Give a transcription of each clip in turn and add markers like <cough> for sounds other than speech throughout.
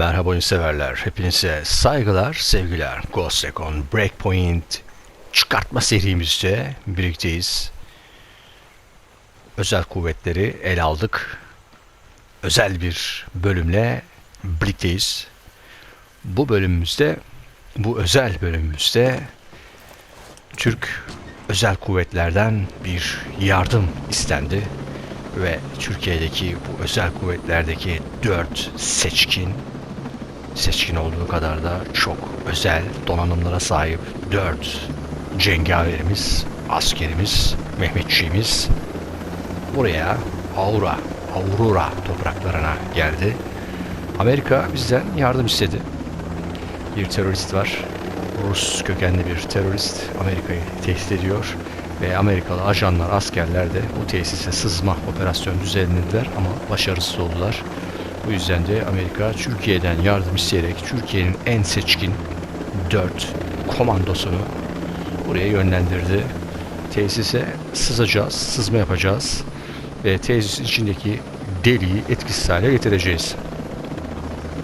Merhaba oyun severler. Hepinize saygılar, sevgiler. Ghost Recon Breakpoint çıkartma serimizde birlikteyiz. Özel kuvvetleri ele aldık. Özel bir bölümle birlikteyiz. Bu bölümümüzde, bu özel bölümümüzde Türk özel kuvvetlerden bir yardım istendi ve Türkiye'deki bu özel kuvvetlerdeki dört seçkin seçkin olduğu kadar da çok özel donanımlara sahip dört cengaverimiz, askerimiz, Mehmetçiğimiz buraya Aura, Aurora topraklarına geldi. Amerika bizden yardım istedi. Bir terörist var. Rus kökenli bir terörist Amerika'yı tehdit ediyor ve Amerikalı ajanlar, askerler de bu tesise sızma operasyonu düzenlediler ama başarısız oldular. Bu yüzden de Amerika Türkiye'den yardım isteyerek Türkiye'nin en seçkin 4 komandosunu buraya yönlendirdi. Tesise sızacağız, sızma yapacağız ve tesisin içindeki deliği etkisiz hale getireceğiz.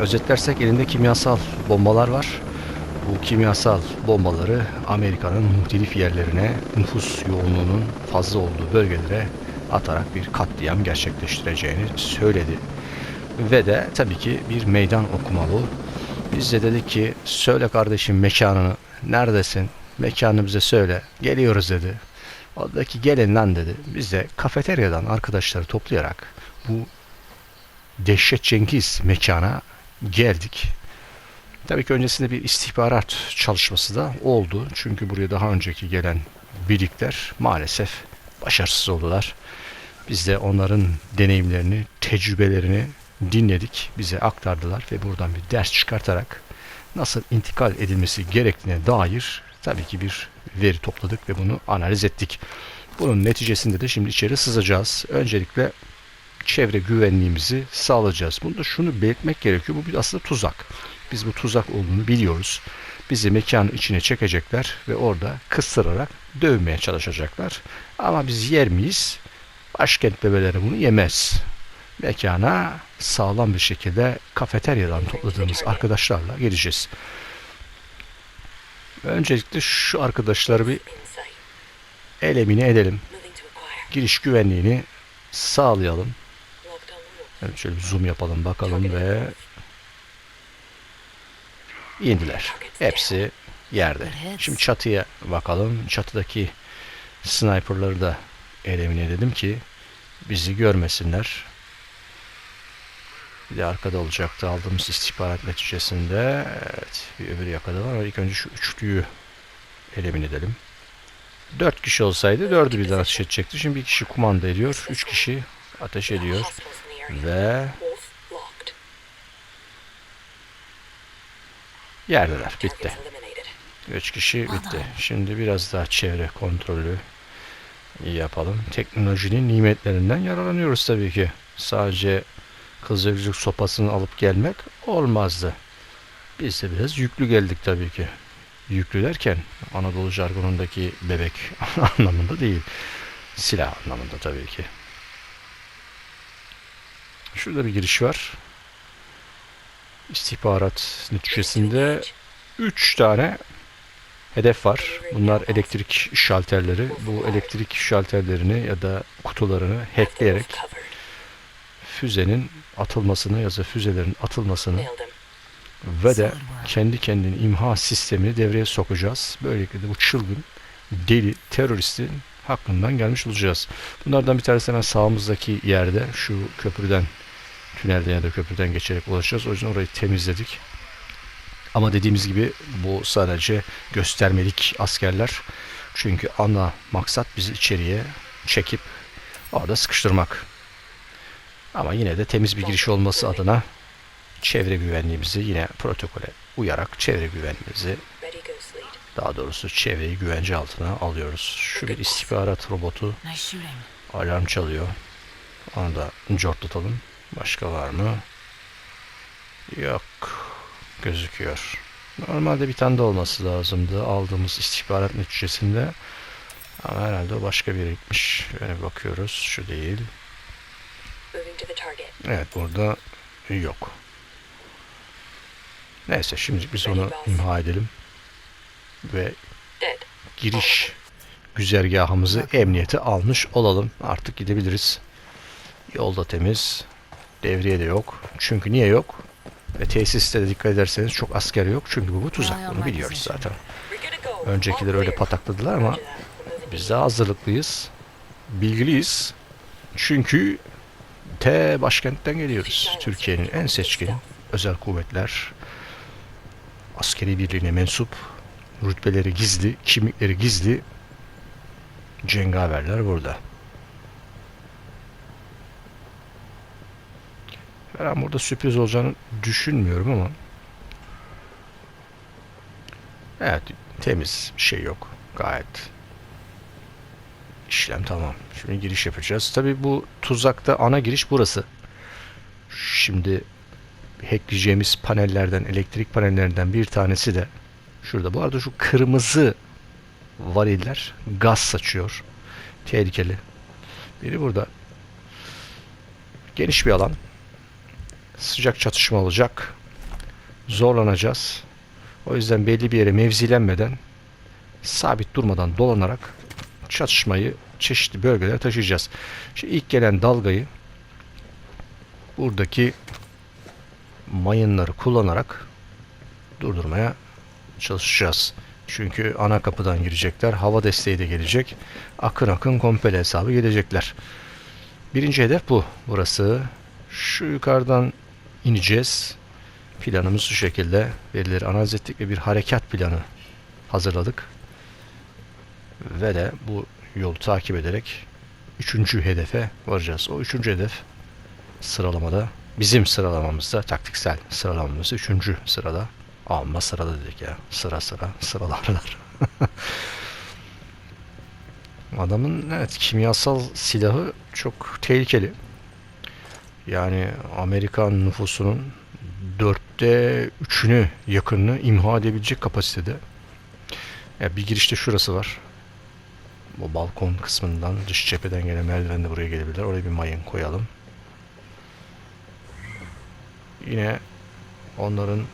Özetlersek elinde kimyasal bombalar var. Bu kimyasal bombaları Amerika'nın muhtelif yerlerine nüfus yoğunluğunun fazla olduğu bölgelere atarak bir katliam gerçekleştireceğini söyledi. Ve de tabii ki bir meydan okuma bu. Biz de dedik ki söyle kardeşim mekanını neredesin? Mekanı bize söyle. Geliyoruz dedi. O dedi ki gelin lan dedi. Biz de kafeteryadan arkadaşları toplayarak bu Dehşet Cengiz mekana geldik. Tabii ki öncesinde bir istihbarat çalışması da oldu. Çünkü buraya daha önceki gelen birlikler maalesef başarısız oldular. Biz de onların deneyimlerini, tecrübelerini dinledik, bize aktardılar ve buradan bir ders çıkartarak nasıl intikal edilmesi gerektiğine dair tabii ki bir veri topladık ve bunu analiz ettik. Bunun neticesinde de şimdi içeri sızacağız. Öncelikle çevre güvenliğimizi sağlayacağız. Bunda şunu belirtmek gerekiyor. Bu bir aslında tuzak. Biz bu tuzak olduğunu biliyoruz. Bizi mekanın içine çekecekler ve orada kıstırarak dövmeye çalışacaklar. Ama biz yer miyiz? Başkent bebeleri bunu yemez. Mekana sağlam bir şekilde kafeteryadan topladığımız arkadaşlarla geleceğiz. Öncelikle şu arkadaşları bir elemine edelim. Giriş güvenliğini sağlayalım. Evet, şöyle bir zoom yapalım bakalım ve indiler. Hepsi yerde. Şimdi çatıya bakalım. Çatıdaki sniperları da elemine edelim ki bizi görmesinler. Bir de arkada olacaktı aldığımız istihbarat neticesinde. Evet, bir öbür yakada var. İlk önce şu üçlüyü elemin edelim. Dört kişi olsaydı dördü birden ateş edecekti. Şimdi bir kişi kumanda ediyor. Üç kişi ateş ediyor. Ve yerdeler. Bitti. Üç kişi bitti. Şimdi biraz daha çevre kontrolü yapalım. Teknolojinin nimetlerinden yararlanıyoruz tabii ki. Sadece kızılcık sopasını alıp gelmek olmazdı. Biz de biraz yüklü geldik tabii ki. Yüklü derken Anadolu jargonundaki bebek <laughs> anlamında değil. Silah anlamında tabii ki. Şurada bir giriş var. İstihbarat neticesinde 3 tane hedef var. Bunlar elektrik şalterleri. Bu elektrik şalterlerini ya da kutularını hackleyerek füzenin atılmasını ya da füzelerin atılmasını ve de kendi kendini imha sistemini devreye sokacağız. Böylelikle de bu çılgın deli teröristin hakkından gelmiş olacağız. Bunlardan bir tanesi hemen sağımızdaki yerde şu köprüden tünelden ya da köprüden geçerek ulaşacağız. O yüzden orayı temizledik. Ama dediğimiz gibi bu sadece göstermelik askerler. Çünkü ana maksat bizi içeriye çekip orada sıkıştırmak. Ama yine de temiz bir giriş olması adına çevre güvenliğimizi yine protokole uyarak çevre güvenliğimizi daha doğrusu çevreyi güvence altına alıyoruz. Şu bir istihbarat robotu alarm çalıyor. Onu da cortlatalım. Başka var mı? Yok. Gözüküyor. Normalde bir tane de olması lazımdı aldığımız istihbarat neticesinde. Ama herhalde o başka biriymiş. Böyle bakıyoruz. Şu değil. Evet burada yok. Neyse şimdi biz onu imha edelim. Ve giriş güzergahımızı emniyete almış olalım. Artık gidebiliriz. Yolda temiz. Devriye de yok. Çünkü niye yok? Ve tesiste de dikkat ederseniz çok asker yok. Çünkü bu, bu tuzak. Bunu biliyoruz zaten. Öncekileri öyle patakladılar ama biz daha hazırlıklıyız. Bilgiliyiz. Çünkü T başkentten geliyoruz. Türkiye'nin en seçkin özel kuvvetler askeri birliğine mensup rütbeleri gizli, kimlikleri gizli cengaverler burada. Ben burada sürpriz olacağını düşünmüyorum ama Evet temiz bir şey yok. Gayet işlem tamam. Şimdi giriş yapacağız. Tabi bu tuzakta ana giriş burası. Şimdi hackleyeceğimiz panellerden, elektrik panellerinden bir tanesi de şurada. Bu arada şu kırmızı variller gaz saçıyor. Tehlikeli. Biri burada. Geniş bir alan. Sıcak çatışma olacak. Zorlanacağız. O yüzden belli bir yere mevzilenmeden sabit durmadan dolanarak çatışmayı çeşitli bölgelere taşıyacağız. Şimdi ilk gelen dalgayı buradaki mayınları kullanarak durdurmaya çalışacağız. Çünkü ana kapıdan girecekler. Hava desteği de gelecek. Akın akın komple hesabı gelecekler. Birinci hedef bu. Burası. Şu yukarıdan ineceğiz. Planımız şu şekilde. Verileri analiz ettik ve bir harekat planı hazırladık. Ve de bu yolu takip ederek üçüncü hedefe varacağız. O üçüncü hedef sıralamada bizim sıralamamızda taktiksel sıralamamızda üçüncü sırada alma sırada dedik ya. Sıra sıra sıralarlar. <laughs> Adamın evet kimyasal silahı çok tehlikeli. Yani Amerikan nüfusunun dörtte üçünü yakınını imha edebilecek kapasitede. Ya bir girişte şurası var. Bu balkon kısmından dış cepheden gelen merdiven de buraya gelebilir. Oraya bir mayın koyalım. Yine onların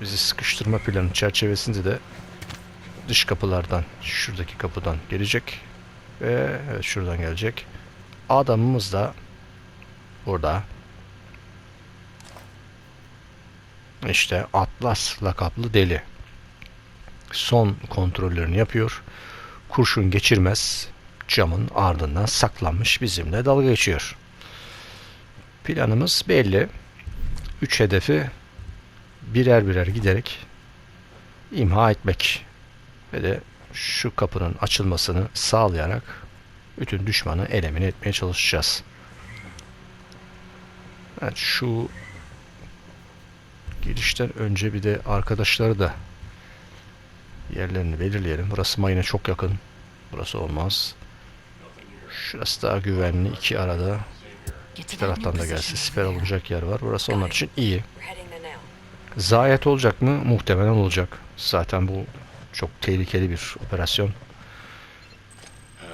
bizi sıkıştırma planı çerçevesinde de dış kapılardan, şuradaki kapıdan gelecek. Ve evet şuradan gelecek. Adamımız da burada. İşte Atlas lakaplı deli. Son kontrollerini yapıyor. Kurşun geçirmez. Camın ardından saklanmış bizimle dalga geçiyor. Planımız belli. Üç hedefi birer birer giderek imha etmek ve de şu kapının açılmasını sağlayarak bütün düşmanı elemine etmeye çalışacağız. Evet, şu girişten önce bir de arkadaşları da yerlerini belirleyelim. Burası mayına çok yakın. Burası olmaz. Şurası daha güvenli. iki arada. İki taraftan da gelse siper alınacak yer var. Burası onlar için iyi. Zayiat olacak mı? Muhtemelen olacak. Zaten bu çok tehlikeli bir operasyon.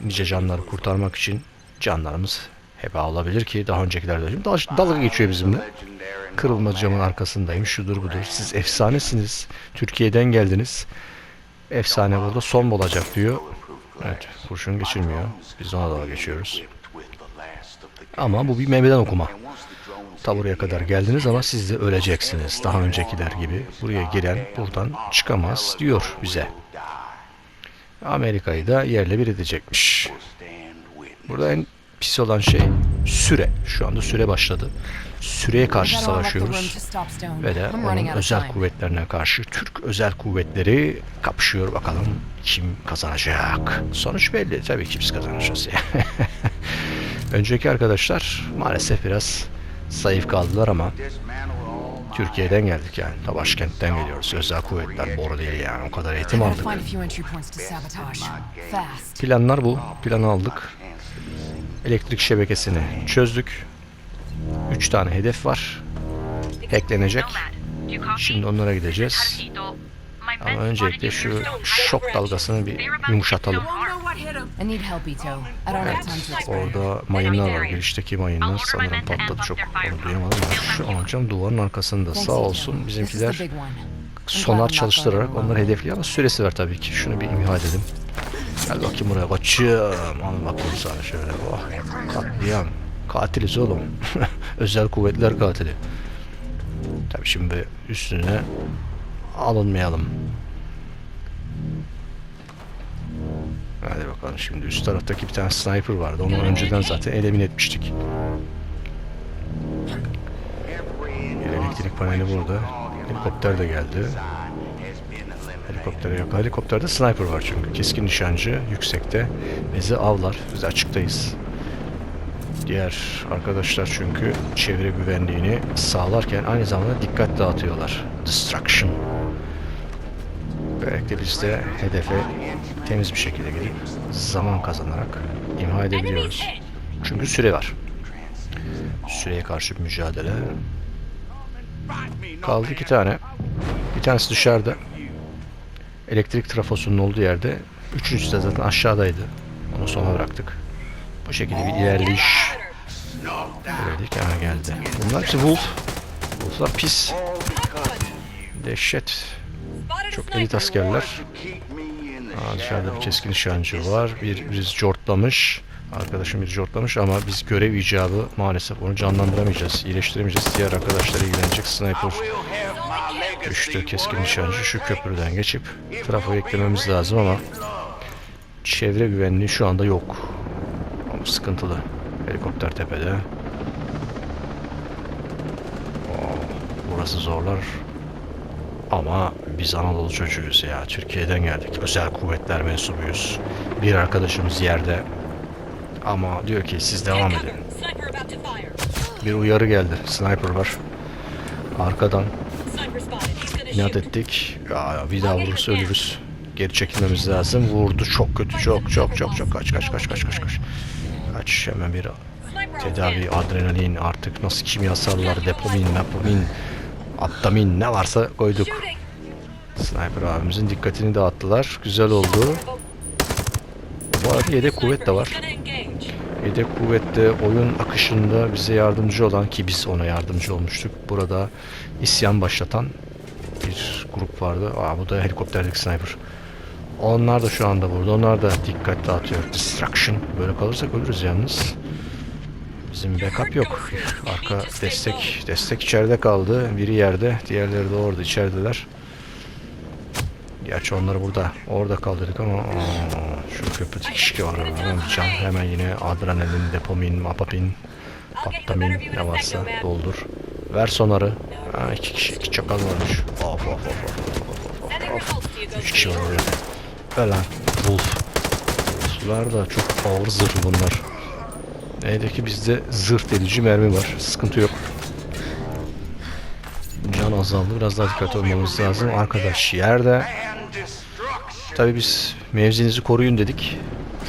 Nice canları kurtarmak için canlarımız heba olabilir ki daha öncekilerde şimdi dal- dalga geçiyor bizimle. Kırılma camın arkasındayım. Şudur budur. Siz efsanesiniz. Türkiye'den geldiniz. Efsane burada son olacak diyor. Evet, kurşun geçirmiyor. Biz ona dalga geçiyoruz. Ama bu bir meyveden okuma. Ta buraya kadar geldiniz ama siz de öleceksiniz. Daha öncekiler gibi. Buraya giren buradan çıkamaz diyor bize. Amerika'yı da yerle bir edecekmiş. Burada en pis olan şey süre. Şu anda süre başladı. Süreye karşı savaşıyoruz. Ve de onun özel kuvvetlerine karşı Türk özel kuvvetleri kapışıyor bakalım kim kazanacak. Sonuç belli tabii ki biz kazanacağız. ya. <laughs> Önceki arkadaşlar maalesef biraz zayıf kaldılar ama Türkiye'den geldik yani. Ta başkentten geliyoruz. Özel kuvvetler boru değil yani. O kadar eğitim aldık. Planlar bu. Planı aldık. Elektrik şebekesini çözdük. 3 tane hedef var. Hacklenecek. Şimdi onlara gideceğiz. Ama öncelikle şu şok dalgasını bir yumuşatalım. Explain. Orada mayınlar var. Girişteki mayınlar sanırım patladı çok. Onu duyamadım ama şu amcam duvarın arkasında. Sağ olsun bizimkiler sonar çalıştırarak onları hedefliyor ama süresi var tabii ki. Şunu bir imha edelim. Gel bakayım buraya koçum. Al bakayım sana şöyle. Oh. Katliam. Katiliz oğlum. <laughs> Özel kuvvetler katili. Tabii şimdi üstüne alınmayalım. Hadi bakalım şimdi üst taraftaki bir tane sniper vardı. Onu önceden zaten elimin etmiştik. Elektrik paneli burada. Helikopter de geldi. Helikoptere yok. Helikopterde sniper var çünkü. Keskin nişancı yüksekte. Bizi avlar. Biz açıktayız. Diğer arkadaşlar çünkü çevre güvenliğini sağlarken aynı zamanda dikkat dağıtıyorlar. Distraction. Böylelikle biz de hedefe temiz bir şekilde gelip zaman kazanarak imha edebiliyoruz. Çünkü süre var. Süreye karşı bir mücadele. Kaldı iki tane. Bir tanesi dışarıda. Elektrik trafosunun olduğu yerde. Üçüncüsü de zaten aşağıdaydı. Onu sona bıraktık. Bu şekilde bir ilerleyiş. Böylelik yana geldi. Bunlar hepsi Wolf. Wolf'lar pis. Dehşet. Çok elit askerler. Aa, dışarıda bir keskin nişancı var. Bir birisi cortlamış. Arkadaşım bir cortlamış ama biz görev icabı maalesef onu canlandıramayacağız. iyileştiremeyeceğiz. Diğer arkadaşlar ilgilenecek. Sniper düştü. Keskin nişancı şu köprüden geçip trafoyu eklememiz lazım ama çevre güvenliği şu anda yok. Ama sıkıntılı. Helikopter tepede. Oo, burası zorlar. Ama biz Anadolu çocuğuyuz ya. Türkiye'den geldik. Özel kuvvetler mensubuyuz. Bir arkadaşımız yerde. Ama diyor ki siz devam edin. Bir uyarı geldi. Sniper var. Arkadan inat ettik. Ya, daha vurursa ölürüz. Geri çekilmemiz lazım. Vurdu çok kötü. Çok çok çok çok. Kaç kaç kaç kaç kaç kaç. Kaç hemen bir tedavi, adrenalin artık nasıl kimyasallar, depomin, napomin, attamin ne varsa koyduk. Sniper abimizin dikkatini dağıttılar. Güzel oldu. Bu arada yedek kuvvet de var. Yedek kuvvette oyun akışında bize yardımcı olan ki biz ona yardımcı olmuştuk. Burada isyan başlatan bir grup vardı. Aa, bu da helikopterdeki sniper. Onlar da şu anda burada. Onlar da dikkat dağıtıyor. Distraction. Böyle kalırsak ölürüz yalnız. Bizim backup yok. Arka destek destek içeride kaldı. Biri yerde, diğerleri de orada içerideler. Gerçi onları burada orada kaldırdık ama aa, şu köprüdeki kişi var. Can hemen yine adrenalin, depomin, mapapin, pattamin ne varsa doldur. Ver sonarı. Ha, iki kişi, iki çakal varmış. Of of of of of of Üç kişi var oraya. Ver lan. Wolf. Wolf'lar da çok ağır zırh bunlar. Neydi ki bizde zırh delici mermi var. Sıkıntı yok. Can azaldı. Biraz daha dikkatli olmamız lazım. Arkadaş yerde. Tabii biz mevzinizi koruyun dedik.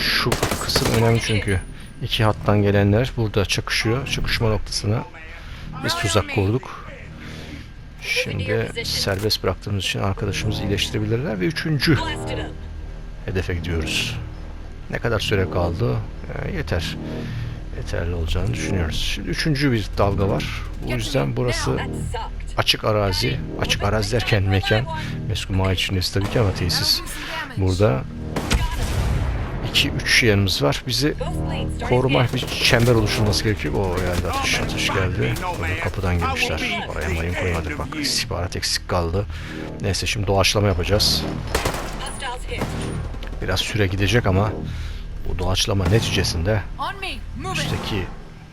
Şu kısım önemli çünkü. iki hattan gelenler burada çakışıyor. Çakışma noktasına biz tuzak kurduk. Şimdi serbest bıraktığımız için arkadaşımızı iyileştirebilirler ve üçüncü hedefe gidiyoruz. Ne kadar süre kaldı? Ee, yeter. Yeterli olacağını düşünüyoruz. Şimdi üçüncü bir dalga var. Bu yüzden burası açık arazi. Açık arazi derken mekan. Meskuma içindeyiz tabii ki ama tesis burada. 2-3 yerimiz var. Bizi koruma bir çember oluşturması gerekiyor. O geldi atış, atış geldi. Burada kapıdan girmişler. Oraya mayın koymadık bak. İstihbarat eksik kaldı. Neyse şimdi doğaçlama yapacağız. Biraz süre gidecek ama bu doğaçlama neticesinde üstteki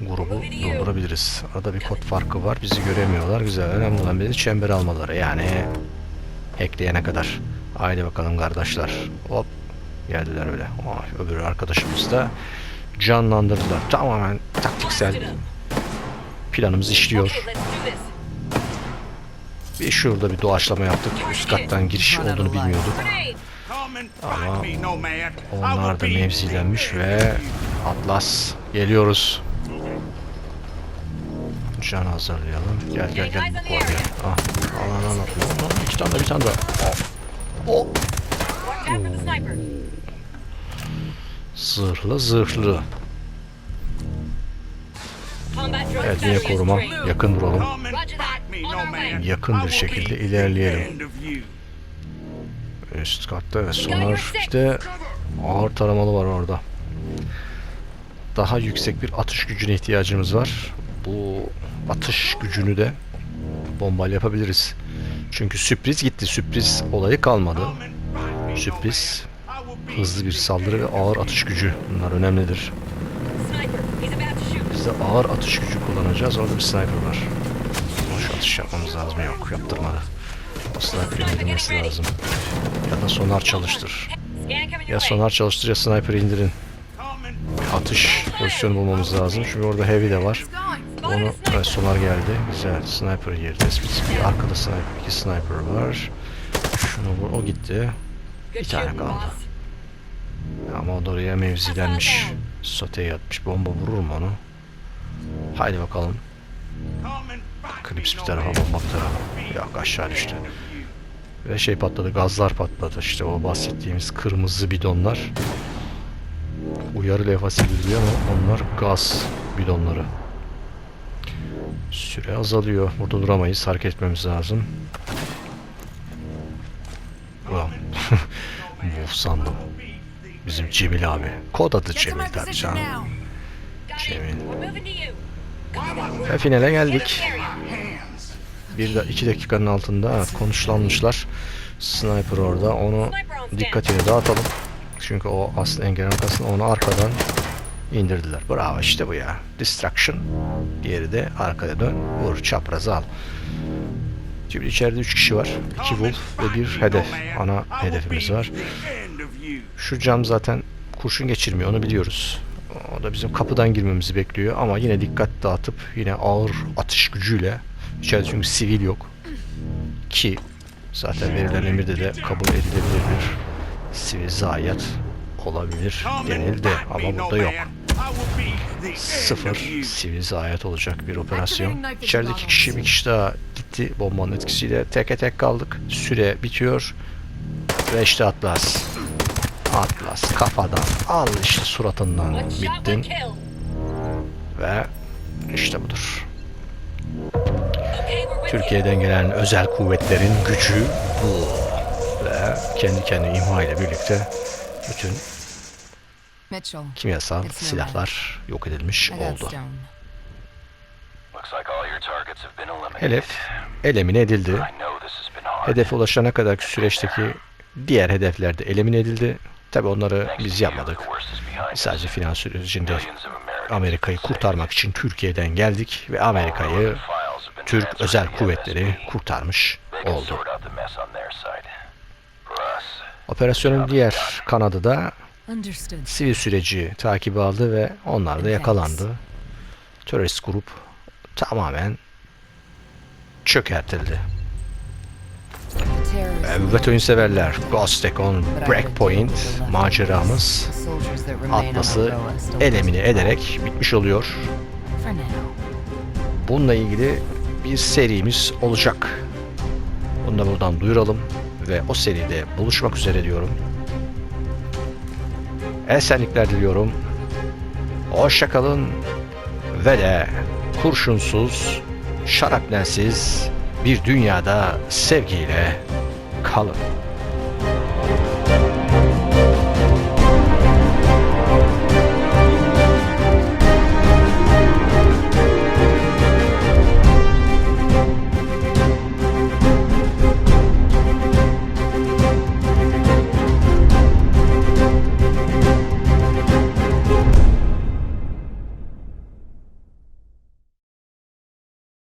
grubu durdurabiliriz. Arada bir kod farkı var. Bizi göremiyorlar. Güzel. Önemli olan bizi çembere almaları. Yani hackleyene kadar. Haydi bakalım kardeşler. Hop. Geldiler öyle. Vay, öbür arkadaşımız da canlandırdılar. Tamamen taktiksel planımız işliyor. Bir şurada bir doğaçlama yaptık. Üst kattan giriş olduğunu bilmiyorduk. Ama onlar da mevzilenmiş ve Atlas geliyoruz. Can hazırlayalım. Gel gel gel bu koy gel. Ah, al al al. al. Al, İki tane bir tane daha. Of. O zırhlı zırhlı. İs koruma. Yakın duralım. Yakın bir şekilde ilerleyelim. Üst katta evet sonar işte ağır taramalı var orada. Daha yüksek bir atış gücüne ihtiyacımız var. Bu atış gücünü de bombayla yapabiliriz. Çünkü sürpriz gitti. Sürpriz olayı kalmadı. Sürpriz, hızlı bir saldırı ve ağır atış gücü. Bunlar önemlidir. Biz de ağır atış gücü kullanacağız. Orada bir sniper var. Boş atış yapmamız lazım. Yok yaptırmadı. O sniper indirmesi lazım. Ya da sonar çalıştır. Ya sonar çalıştır ya sniper indirin. Atış pozisyonu bulmamız lazım. Çünkü orada heavy de var. Onu evet, sonar geldi. Güzel. Sniper yeri tespit. Bir arkada sniper, iki sniper var. Şunu vur. O gitti. Bir tane kaldı. Ama o da oraya mevzilenmiş. Soteye atmış. Bomba vurur mu onu? Haydi bakalım. Klips bir tarafa, bomba bir tarafa. Yok aşağı düştü. Ve şey patladı, gazlar patladı. İşte o bahsettiğimiz kırmızı bidonlar. Uyarı levhası bildiği ama onlar gaz bidonları. Süre azalıyor. Burada duramayız. Hareket etmemiz lazım. Muf sandım. Bizim Cemil abi. Kod adı Cemil tabii canım. Cemil. Ve finale geldik. Bir de iki dakikanın altında evet, konuşlanmışlar. Sniper orada. Onu dikkatini dağıtalım. Çünkü o aslında engel arkasında onu arkadan indirdiler. Bravo işte bu ya. Distraction. Diğeri de arkaya dön. Vur çaprazı al. Şimdi içeride 3 kişi var. 2 wolf ve bir hedef. Ana hedefimiz var. Şu cam zaten kurşun geçirmiyor onu biliyoruz. O da bizim kapıdan girmemizi bekliyor ama yine dikkat dağıtıp yine ağır atış gücüyle içeride çünkü sivil yok ki zaten verilen emirde de kabul edilebilir bir sivil zayiat olabilir denildi ama burada yok. Sıfır sivil zayiat olacak bir operasyon. İçerideki kişi bir kişi daha gitti bombanın etkisiyle teke tek kaldık. Süre bitiyor ve işte Atlas. Atlas kafadan al işte suratından bittin ve işte budur. Türkiye'den gelen özel kuvvetlerin gücü bu. Ve kendi kendine imha ile birlikte bütün kimyasal silahlar yok edilmiş oldu. Hedef elemine edildi. Hedefe ulaşana kadarki süreçteki diğer hedefler de elimine edildi. Tabi onları biz yapmadık. Sadece finans sürecinde Amerika'yı kurtarmak için Türkiye'den geldik ve Amerika'yı Türk özel kuvvetleri kurtarmış oldu. Operasyonun diğer kanadı da sivil süreci takibi aldı ve onlar da yakalandı. Terörist grup tamamen çökertildi. Evet oyun severler. Ghost Recon Breakpoint maceramız Atlas'ı doesn't ederek bitmiş oluyor. Bununla ilgili bir serimiz olacak. Bunu da buradan duyuralım ve o seride buluşmak üzere diyorum. Esenlikler diliyorum. Hoşçakalın ve de kurşunsuz, şarapnelsiz bir dünyada sevgiyle kalın.